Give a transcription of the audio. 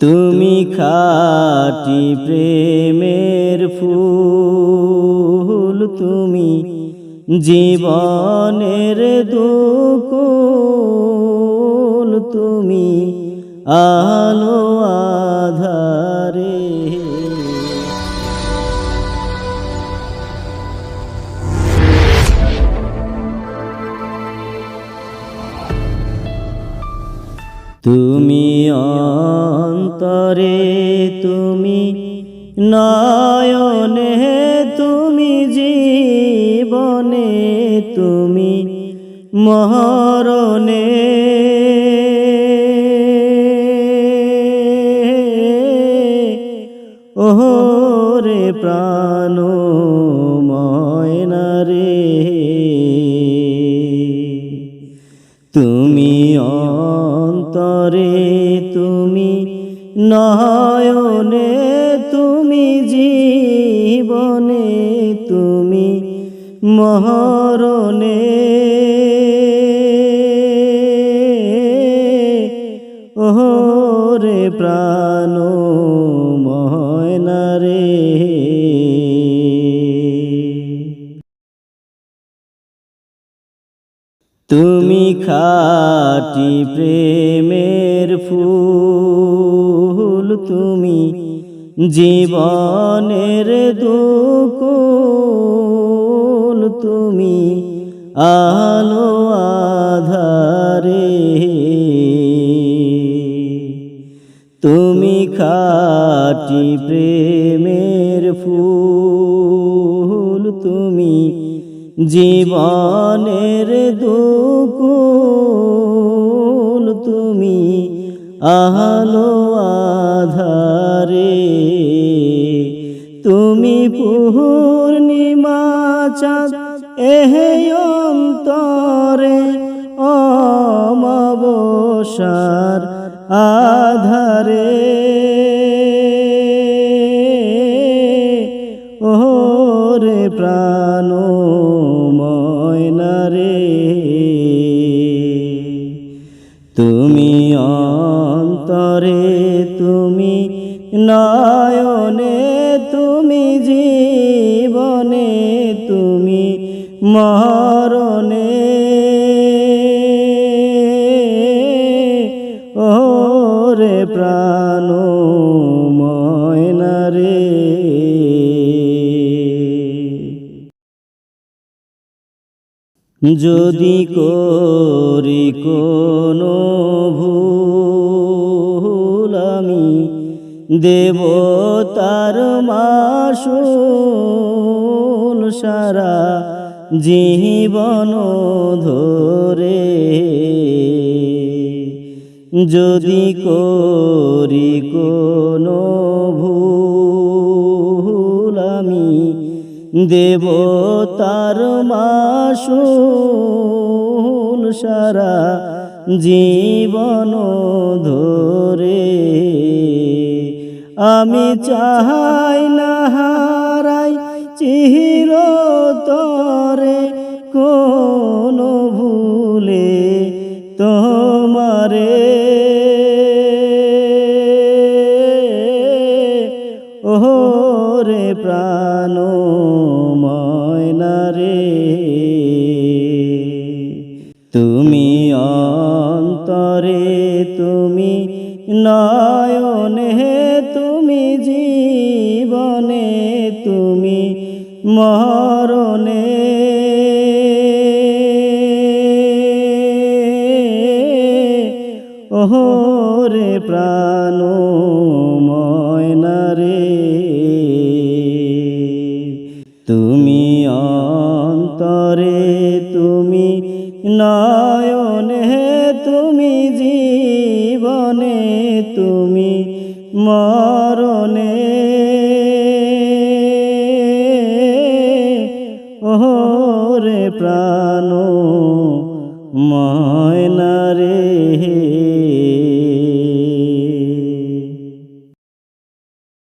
তুমি খাটি প্রেমের ফুল তুমি জীবনের দুকুল তুমি আলো আধারে তুমি অন্তরে তুমি নয়নে তুমি জীবনে তুমি মহরণে। ওরে প্রাণ ময়না তুমি অন্তরে নয়নে তুমি জীবনে তুমি মহরণে। ওরে প্রাণ ময়না রে। তুমি খাটি প্রেমের ফুল। তুমি জীবনের দুকুল তুমি আলো আধারে। তুমি খাটি প্রেমের ফুল তুমি জীবনের দুকুল আলো আধারে তুমি পূর্ণিমা চাঁদ এহে অন্তরে অমাবসার আধারে। ওরে প্রাণ ময়না রে তুমি অন্তরে তুমি, নয়নে তুমি, জীবনে তুমি, মরণে। ওরে প্রাণ ময়না রে। যদি করি কোনো ভুল আমি দেব তার মাসুল সারা জীবন ধরে। যদি করি কোনো ভুল আমি দেব তার মাসুল সারা জীবন ধরে। আমি চাহাই না হারাই চির তরে কোন ভুলে তোমারে। ওরে প্রাণ ময়না রে। তুমি অন্তরে তুমি নয়নে তুমি জীবনে তুমি মরণে। ওরে প্রাণ ময়না রে তুমি অন্তরে তুমি মরণে। ওরে প্রাণ ময়